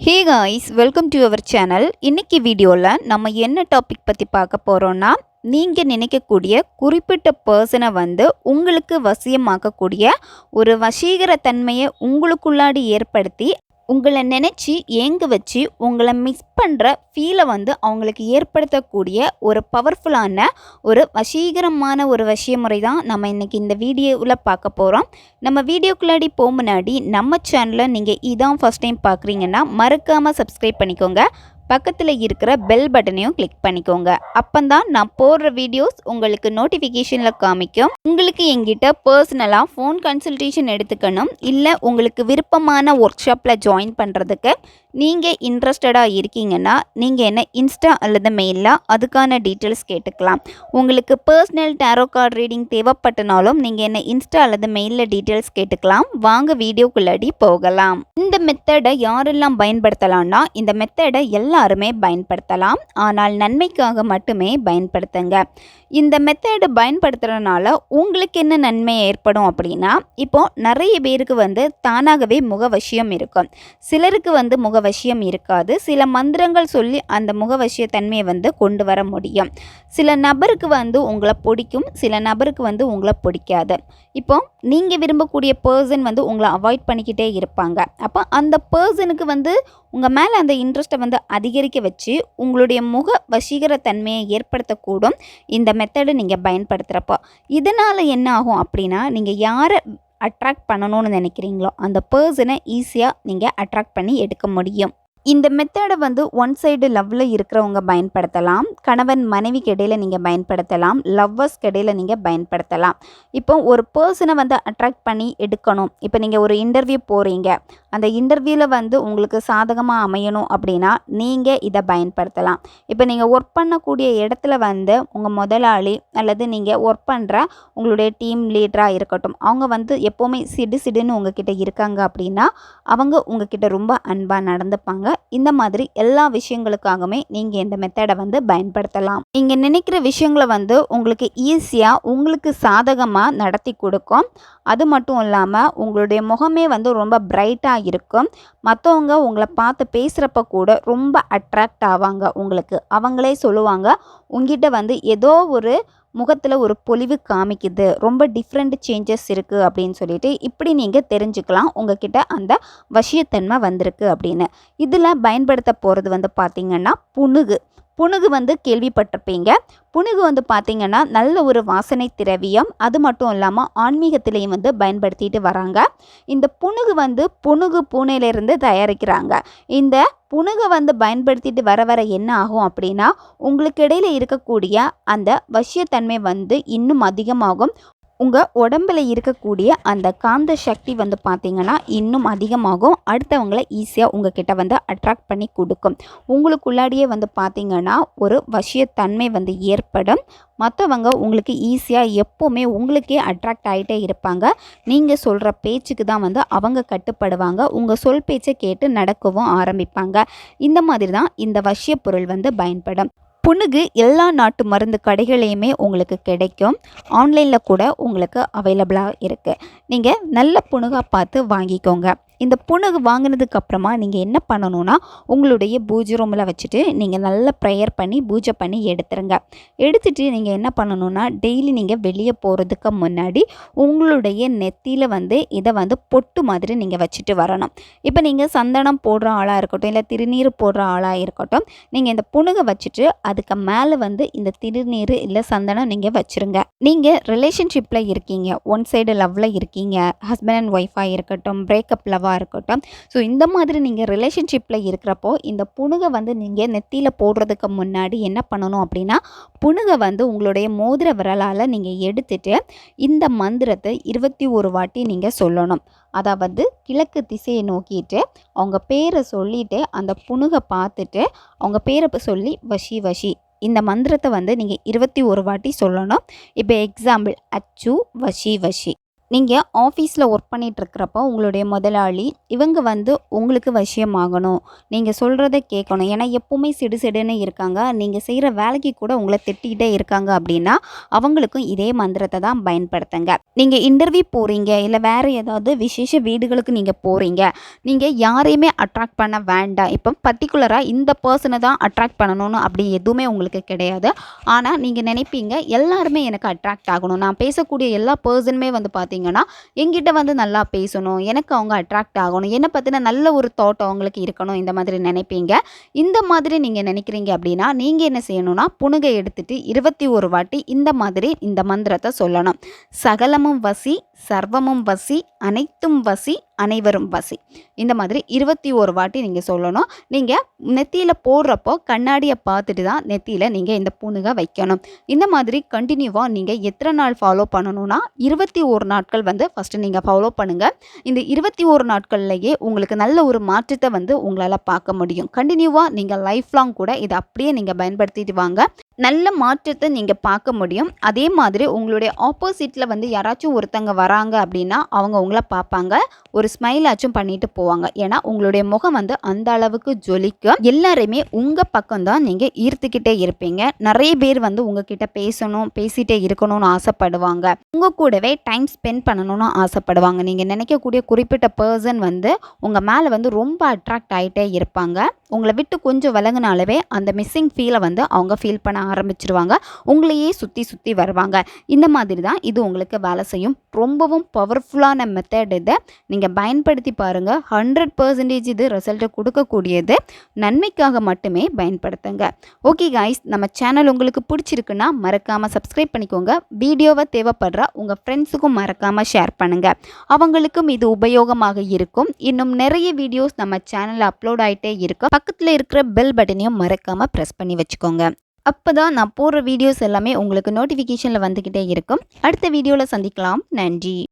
Hey guys welcome to our channel இன்னைக்கு வீடியோவில் நம்ம என்ன டாபிக் பற்றி பார்க்க போகிறோன்னா நீங்கள் நினைக்கக்கூடிய குறிப்பிட்ட பர்சனை வந்து உங்களுக்கு வசியமாக்கக்கூடிய ஒரு வசீகர தன்மையை உங்களுக்குள்ளாடி ஏற்படுத்தி உங்களை நினச்சி ஏங்க வச்சு உங்களை மிஸ் பண்ணுற ஃபீலை வந்து அவங்களுக்கு ஏற்படுத்தக்கூடிய ஒரு பவர்ஃபுல்லான ஒரு வசீகரமான ஒரு வசியமுறை தான் நம்ம இன்றைக்கி இந்த வீடியோவில் பார்க்க போகிறோம் நம்ம வீடியோக்குள்ளாடி போக முன்னாடி நம்ம சேனலை நீங்கள் இதான் ஃபஸ்ட் டைம் பார்க்குறீங்கன்னா மறக்காமல் சப்ஸ்கிரைப் பண்ணிக்கோங்க. பக்கத்தில் இருக்கிற பெல் பட்டனையும் கிளிக் பண்ணிக்கோங்க. அப்போந்தான் நான் போடுற வீடியோஸ் உங்களுக்கு நோட்டிஃபிகேஷனில் காமிக்கும். உங்களுக்கு எங்கிட்ட பர்சனலாக ஃபோன் கன்சல்டேஷன் எடுத்துக்கணும். இல்லை உங்களுக்கு விருப்பமான ஒர்க் ஷாப்பில் ஜாயின் பண்ணுறதுக்கு நீங்கள் இன்ட்ரெஸ்டடாக இருக்கீங்கன்னா நீங்கள் என்ன இன்ஸ்டா அல்லது மெயிலில் அதுக்கான டீட்டெயில்ஸ் கேட்டுக்கலாம். உங்களுக்கு பர்சனல் டேரோ கார்டு ரீடிங் தேவைப்பட்டனாலும் நீங்கள் என்ன இன்ஸ்டா அல்லது மெயிலில் டீட்டெயில்ஸ் கேட்டுக்கலாம். வாங்க வீடியோக்குள்ளாடி போகலாம். இந்த மெத்தடை யாரெல்லாம் பயன்படுத்தலாம்னா இந்த மெத்தடை எல்லா எல்லாருமே பயன்படுத்தலாம். ஆனால் நன்மைக்காக மட்டுமே பயன்படுத்துங்க. இந்த மெத்தடு பயன்படுத்துறதுனால உங்களுக்கு என்ன நன்மை ஏற்படும் அப்படின்னா இப்போ நிறைய பேருக்கு வந்து தானாகவே முகவசியம் இருக்கும். சிலருக்கு வந்து முகவசியம் இருக்காது. சில மந்திரங்கள் சொல்லி அந்த முகவசிய தன்மையை வந்து கொண்டு வர முடியும். சில நபருக்கு வந்து உங்களை பிடிக்கும் சில நபருக்கு வந்து உங்களை பிடிக்காது. இப்போ நீங்கள் விரும்பக்கூடிய பர்சன் வந்து உங்களை அவாய்ட் பண்ணிக்கிட்டே இருப்பாங்க. அப்போ அந்த பர்சனுக்கு வந்து உங்கள் மேலே அந்த இன்ட்ரெஸ்ட்டை வந்து அதிகரிக்க வச்சு உங்களுடைய முக வசீகர தன்மையை ஏற்படுத்தக்கூடும். இந்த மெத்தடை நீங்கள் பயன்படுத்துகிறப்போ இதனால் என்ன ஆகும் அப்படின்னா நீங்கள் யாரை அட்ராக்ட் பண்ணணும்னு நினைக்கிறீங்களோ அந்த பர்சனை ஈஸியாக நீங்கள் அட்ராக்ட் பண்ணி எடுக்க முடியும். இந்த மெத்தடை வந்து ஒன் சைடு லவ்வில் இருக்கிறவங்க பயன்படுத்தலாம். கணவன் மனைவிக்கு இடையில் நீங்கள் பயன்படுத்தலாம். லவ்வர்ஸ்க்கு இடையில் நீங்கள் பயன்படுத்தலாம். இப்போ ஒரு பர்சனை வந்து அட்ராக்ட் பண்ணி எடுக்கணும். இப்போ நீங்கள் ஒரு இன்டர்வியூ போகிறீங்க அந்த இன்டர்வியூவில் வந்து உங்களுக்கு சாதகமாக அமையணும் அப்படின்னா நீங்கள் இதை பயன்படுத்தலாம். இப்போ நீங்கள் ஒர்க் பண்ணக்கூடிய இடத்துல வந்து உங்கள் முதலாளி அல்லது நீங்கள் ஒர்க் பண்ணுற உங்களுடைய டீம் லீடராக இருக்கட்டும் அவங்க வந்து எப்போவுமே சிடு சிடுன்னு உங்ககிட்ட இருக்காங்க அப்படின்னா அவங்க உங்ககிட்ட ரொம்ப அன்பாக நடந்துப்பாங்க. இந்த மாதிரி எல்லா விஷயங்களுக்காகவுமே நீங்கள் இந்த மெத்தடை வந்து பயன்படுத்தலாம். நீங்கள் நினைக்கிற விஷயங்களை வந்து உங்களுக்கு ஈஸியாக உங்களுக்கு சாதகமாக நடத்தி கொடுக்கும். அது மட்டும் இல்லாமல் உங்களுடைய முகமே வந்து ரொம்ப பிரைட்டாக இருக்கும். மற்றவங்க உங்களை பார்த்து பேசுகிறப்ப கூட ரொம்ப அட்ராக்ட் ஆவாங்க. உங்களுக்கு அவங்களே சொல்லுவாங்க. உங்ககிட்ட வந்து ஏதோ ஒரு முகத்தில் ஒரு பொலிவு காமிக்குது. ரொம்ப டிஃப்ரெண்ட் சேஞ்சஸ் இருக்குது அப்படின்னு சொல்லிட்டு இப்படி நீங்கள் தெரிஞ்சுக்கலாம். உங்ககிட்ட அந்த வசியத்தன்மை வந்திருக்கு அப்படின்னு. இதில் பயன்படுத்த போகிறது வந்து பார்த்திங்கன்னா புணுகு. புணுகு வந்து கேள்விப்பட்டிருப்பீங்க. புணுகு வந்து பார்த்திங்கன்னா நல்ல ஒரு வாசனை திரவியம். அது மட்டும் இல்லாமல் ஆன்மீகத்திலையும் வந்து பயன்படுத்திட்டு வராங்க. இந்த புணுகு வந்து புணுகு பூனையிலேருந்து தயாரிக்கிறாங்க. இந்த புணுகை வந்து பயன்படுத்திட்டு வர வர என்ன ஆகும் அப்படின்னா உங்களுக்கு இடையில் இருக்கக்கூடிய அந்த வசியத்தன்மை வந்து இன்னும் அதிகமாகும். உங்கள் உடம்பில் இருக்கக்கூடிய அந்த காந்த சக்தி வந்து பார்த்திங்கன்னா இன்னும் அதிகமாகும். அடுத்தவங்களை ஈஸியாக உங்ககிட்ட வந்து அட்ராக்ட் பண்ணி கொடுக்கும். உங்களுக்குள்ளாடியே வந்து பார்த்திங்கன்னா ஒரு வசியத்தன்மை வந்து ஏற்படும். மற்றவங்க உங்களுக்கு ஈஸியாக எப்போவுமே உங்களுக்கே அட்ராக்ட் ஆகிட்டே இருப்பாங்க. நீங்கள் சொல்கிற பேச்சுக்கு தான் வந்து அவங்க கட்டுப்படுவாங்க. உங்கள் சொல் பேச்சை கேட்டு நடக்கவும் ஆரம்பிப்பாங்க. இந்த மாதிரி தான் இந்த வசிய பொருள் வந்து பயன்படும். புணுகு எல்லா நாட்டு மருந்து கடைகளையுமே உங்களுக்கு கிடைக்கும். ஆன்லைனில் கூட உங்களுக்கு அவைலபிளாக இருக்குது நீங்கள் நல்ல புணுகாக பார்த்து வாங்கிக்கோங்க. இந்த புனகு வாங்கினதுக்கு அப்புறமா நீங்கள் என்ன பண்ணணும்னா உங்களுடைய பூஜை ரூமில் வச்சுட்டு நீங்கள் நல்லா ப்ரேயர் பண்ணி பூஜை பண்ணி எடுத்துருங்க. எடுத்துகிட்டு நீங்கள் என்ன பண்ணணும்னா டெய்லி நீங்கள் வெளியே போகிறதுக்கு முன்னாடி உங்களுடைய நெத்தியில் வந்து இதை வந்து பொட்டு மாதிரி நீங்கள் வச்சுட்டு வரணும். இப்போ நீங்கள் சந்தனம் போடுற ஆளாக இருக்கட்டும் இல்லை திருநீர் போடுற ஆளாக இருக்கட்டும் நீங்கள் இந்த புணுகை வச்சுட்டு அதுக்கு மேலே வந்து இந்த திருநீர் இல்லை சந்தனம் நீங்கள் வச்சுருங்க. நீங்கள் ரிலேஷன்ஷிப்பில் இருக்கீங்க ஒன் சைடு லவ்வில் இருக்கீங்க ஹஸ்பண்ட் அண்ட் ஒய்ஃபாக இருக்கட்டும் பிரேக்கப் லவ்வாக இருக்கட்டும். ஸோ இந்த மாதிரி நீங்கள் ரிலேஷன்ஷிப்பில் இருக்கிறப்போ இந்த புணுகை வந்து நீங்கள் நெத்தியில் போடுறதுக்கு முன்னாடி என்ன பண்ணணும் அப்படின்னா புணுகை வந்து உங்களுடைய மோதிர விரலால் நீங்கள் எடுத்துட்டு இந்த மந்திரத்தை இருபத்தி ஒரு வாட்டி நீங்கள் சொல்லணும். அதாவது கிழக்கு திசையை நோக்கிட்டு அவங்க பேரை சொல்லிவிட்டு அந்த புணுகை பார்த்துட்டு அவங்க பேரை சொல்லி வஷி வஷி. இந்த மந்திரத்தை வந்து நீங்கள் இருபத்தி ஒரு வாட்டி சொல்லணும். இப்போ எக்ஸாம்பிள் அச்சு வஷி வஷி. நீங்கள் ஆஃபீஸில் ஒர்க் பண்ணிகிட்ருக்கிறப்போ உங்களுடைய முதலாளி இவங்க வந்து உங்களுக்கு வசியமாகணும் நீங்கள் சொல்கிறத கேட்கணும். ஏன்னா எப்போவுமே சிடு சிடுன்னு இருக்காங்க. நீங்கள் செய்கிற வேலைக்கு கூட உங்களை திட்டிகிட்டே இருக்காங்க அப்படின்னா அவங்களுக்கும் இதே மந்திரத்தை தான் பயன்படுத்துங்க. நீங்கள் இன்டர்வியூ போகிறீங்க இல்லை வேறு ஏதாவது விசேஷ வீடுகளுக்கு நீங்கள் போகிறீங்க நீங்கள் யாரையுமே அட்ராக்ட் பண்ண வேண்டாம். இப்போ பர்டிகுலராக இந்த பர்சனை தான் அட்ராக்ட் பண்ணணும்னு அப்படி எதுவுமே உங்களுக்கு கிடையாது. ஆனால் நீங்கள் நினைப்பீங்க எல்லாருமே எனக்கு அட்ராக்ட் ஆகணும். நான் பேசக்கூடிய எல்லா பர்சனுமே வந்து பார்த்தீங்கன்னா என்கிட்ட வந்து நல்லா பேசணும் எனக்கு அவங்க அட்ராக்ட் ஆகணும் என்னை பற்றின நல்ல ஒரு தாட் அவங்களுக்கு இருக்கணும் இந்த மாதிரி நினைப்பீங்க. இந்த மாதிரி நீங்கள் நினைக்கிறீங்க அப்படின்னா நீங்கள் என்ன செய்யணும்னா புனுகை எடுத்துட்டு இருபத்தி ஒரு வாட்டி இந்த மாதிரி இந்த மந்திரத்தை சொல்லணும். சகலமும் வசி சர்வமும் வசி அனைத்தும் வசி அனைவரும் வசி. இந்த மாதிரி இருபத்தி ஒரு வாட்டி நீங்கள் சொல்லணும். நீங்கள் நெத்தியில் போடுறப்போ கண்ணாடியை பார்த்துட்டு தான் நெத்தியில் நீங்கள் இந்த புணுகை வைக்கணும். இந்த மாதிரி கண்டினியூவாக நீங்கள் எத்தனை நாள் ஃபாலோ பண்ணணும்னா இருபத்தி ஒரு நாட்கள் வந்து ஃபஸ்ட்டு நீங்கள் ஃபாலோ பண்ணுங்கள் இந்த இருபத்தி ஒரு நாட்கள்லையே உங்களுக்கு நல்ல ஒரு மாற்றத்தை வந்து உங்களால் பார்க்க முடியும். கண்டினியூவாக நீங்கள் லைஃப் லாங் கூட இதை அப்படியே நீங்கள் பயன்படுத்திட்டு வாங்க. நல்ல மாற்றத்தை நீங்கள் பார்க்க முடியும். அதே மாதிரி உங்களுடைய ஆப்போசிட்டில் வந்து யாராச்சும் ஒருத்தங்க வராங்க அப்படின்னா அவங்க உங்களை பார்ப்பாங்க. ஒரு ஸ்மைலாச்சும் பண்ணிட்டு போவாங்க. ஏன்னா உங்களுடைய முகம் வந்து அந்த அளவுக்கு ஜொலிக்கும். எல்லாருமே உங்கள் பக்கம் தான் நீங்கள் ஈர்த்துக்கிட்டே இருப்பீங்க. நிறைய பேர் வந்து உங்ககிட்ட பேசணும் பேசிகிட்டே இருக்கணும்னு ஆசைப்படுவாங்க. உங்கள் கூடவே டைம் ஸ்பெண்ட் பண்ணணும்னு ஆசைப்படுவாங்க. நீங்கள் நினைக்கக்கூடிய குறிப்பிட்ட பர்சன் வந்து உங்கள் மேலே வந்து ரொம்ப அட்ராக்ட் ஆகிட்டே இருப்பாங்க. உங்களை விட்டு கொஞ்சம் விலகுனாலவே அந்த மிஸ்ஸிங் ஃபீலை வந்து அவங்க ஃபீல் பண்ண ஆரம்பிச்சிருவாங்க. உங்களையே சுற்றி சுற்றி வருவாங்க. இந்த மாதிரி தான் இது உங்களுக்கு வேலை செய்யும். ரொம்பவும் பவர்ஃபுல்லான மெத்தட் இதை. நீங்கள் பயன்படுத்தி பாருங்கள் ஹண்ட்ரட் பர்சன்டேஜ் இது ரிசல்ட்டை கொடுக்கக்கூடியது. நன்மைக்காக மட்டுமே பயன்படுத்துங்க. ஓகே காய்ஸ் நம்ம சேனல் உங்களுக்கு பிடிச்சிருக்குன்னா மறக்காமல் சப்ஸ்கிரைப் பண்ணிக்கோங்க. வீடியோவை தேவைப்படுற உங்கள் ஃப்ரெண்ட்ஸுக்கும் மறக்காமல் ஷேர் பண்ணுங்கள் அவங்களுக்கும் இது உபயோகமாக இருக்கும். இன்னும் நிறைய வீடியோஸ் நம்ம சேனலில் அப்லோட் ஆகிட்டே இருக்கும். பக்கத்தில் இருக்கிற பெல் பட்டனையும் மறக்காமல் ப்ரெஸ் பண்ணி வச்சுக்கோங்க. அப்போ தான் நான் போடுற வீடியோஸ் எல்லாமே உங்களுக்கு நோட்டிஃபிகேஷனில் வந்துக்கிட்டே இருக்கும். அடுத்த வீடியோவில் சந்திக்கலாம். நன்றி.